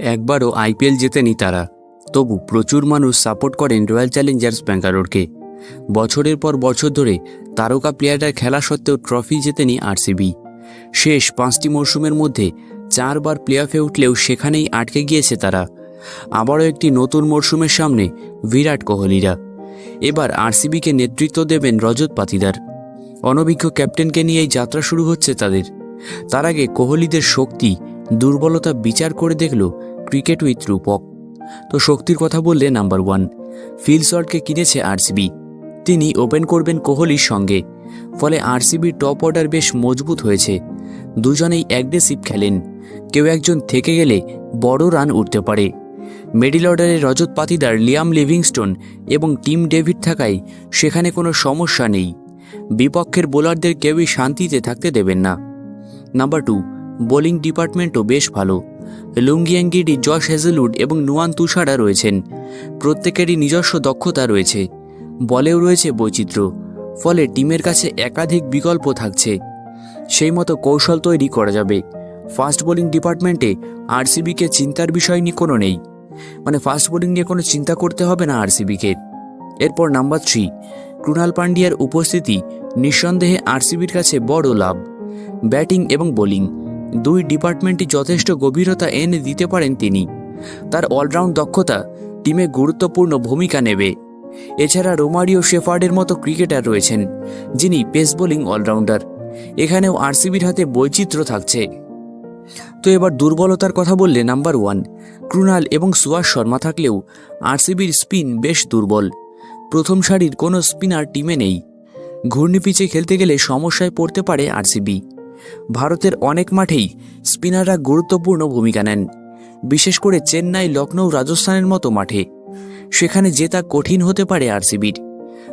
একবারও আইপিএল জেতেনি তারা। তবু প্রচুর মানুষ সাপোর্ট করেন রয়্যাল চ্যালেঞ্জার্স ব্যাঙ্গালোরকে। বছরের পর বছর ধরে তারকা প্লেয়াররা খেলা সত্ত্বেও ট্রফি জেতেনি আরসিবি। শেষ পাঁচটি মরশুমের মধ্যে চারবার প্লে অফে উঠলেও সেখানেই আটকে গিয়েছে তারা। আবারও একটি নতুন মরশুমের সামনে বিরাট কোহলিরা। এবার আরসিবিকে নেতৃত্ব দেবেন রজত পাতিদার। অনভিজ্ঞ ক্যাপ্টেনকে নিয়েই যাত্রা শুরু হচ্ছে তাদের। তার আগে কোহলিদের শক্তি, দুর্বলতা বিচার করে দেখল ক্রিকেট উইথ রূপক। তো শক্তির কথা বললে নাম্বার ওয়ান। ফিল কিনেছে আরসিবি। তিনি ওপেন করবেন কোহলির সঙ্গে। ফলে আরসিবির টপ অর্ডার বেশ মজবুত হয়েছে। দুজনেই অ্যাগ্রেসিভ খেলেন। কেউ একজন থেকে গেলে বড় রান উঠতে পারে। মিডিল অর্ডারে রজত পাতিদার, লিয়াম লিভিংস্টোন এবং টিম ডেভিড থাকায় সেখানে কোনো সমস্যা নেই। বিপক্ষের বোলারদের কেউই শান্তিতে থাকতে দেবেন না। নাম্বার টু বোলিং ডিপার্টমেন্টও বেশ ভালো। লুঙ্গিয়াঙ্গিডি, জশ হেজেলউড এবং নুয়ান তুষারা রয়েছেন। প্রত্যেকেরই নিজস্ব দক্ষতা রয়েছে। বলেও রয়েছে বৈচিত্র্য। ফলে টিমের কাছে একাধিক বিকল্প থাকছে। সেই মতো কৌশল তৈরি করা যাবে। ফাস্ট বোলিং ডিপার্টমেন্টে আরসিবিকে চিন্তার বিষয় নিয়ে কোনো নেই। মানে ফাস্ট বোলিং নিয়ে কোনো চিন্তা করতে হবে না আরসিবিকে। এরপর নাম্বার থ্রি ক্রুণাল পান্ডিয়ার উপস্থিতি নিঃসন্দেহে আরসিবির কাছে বড় লাভ। ব্যাটিং এবং বোলিং। দুই ডিপার্টমেন্টই যথেষ্ট গভীরতা এনে দিতে পারেন তিনি। তার অলরাউন্ড দক্ষতা টিমে গুরুত্বপূর্ণ ভূমিকা নেবে। এছাড়া রোমারিও শেফার্ডের মতো ক্রিকেটার রয়েছেন, যিনি পেস বোলিং অলরাউন্ডার। এখানেও আরসিবির হাতে বৈচিত্র্য থাকছে। তো এবার দুর্বলতার কথা বললে নাম্বার ওয়ান, ক্রুনাল এবং সুয়াস শর্মা থাকলেও আরসিবির স্পিন বেশ দুর্বল। প্রথম সারির কোনো স্পিনার টিমে নেই। ঘূর্ণি পিচে খেলতে গেলে সমস্যায় পড়তে পারে আরসিবি। ভারতের অনেক মাঠেই স্পিনাররা গুরুত্বপূর্ণ ভূমিকা নেন, বিশেষ করে চেন্নাই লখনৌ রাজস্থানের মতো মাঠে। সেখানে জেতা কঠিন হতে পারে আরসিবির।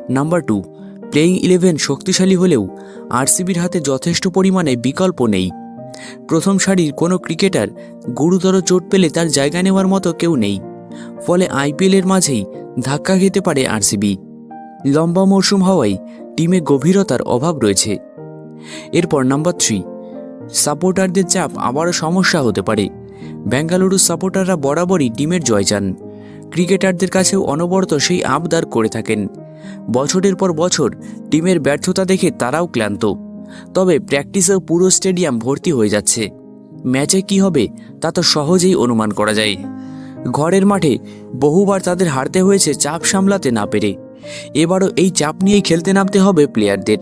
নাম্বার টু, প্লেয়িং ইলেভেন শক্তিশালী হলেও আরসিবির হাতে যথেষ্ট পরিমাণে বিকল্প নেই। প্রথম সারির কোনো ক্রিকেটার গুরুতর চোট পেলে তার জায়গা নেওয়ার মতো কেউ নেই। ফলে আইপিএলের মাঝেই ধাক্কা খেতে পারে আরসিবি। লম্বা মরশুম হওয়ায় টিমে গভীরতার অভাব রয়েছে। এরপর নাম্বার থ্রি সাপোর্টারদের চাপ আবারও সমস্যা হতে পারে। বেঙ্গালুরু সাপোর্টাররা বরাবরই টিমের জয় চান। ক্রিকেটারদের কাছেও অনবরত সেই আবদার করে থাকেন। বছরের পর বছর টিমের ব্যর্থতা দেখে তারাও ক্লান্ত। তবে প্র্যাকটিসেও পুরো স্টেডিয়াম ভর্তি হয়ে যাচ্ছে। ম্যাচে কি হবে তা তো সহজেই অনুমান করা যায়। ঘরের মাঠে বহুবার তাদের হারতে হয়েছে চাপ সামলাতে না পেরে। এবারও এই চাপ নিয়েই খেলতে নামতে হবে প্লেয়ারদের।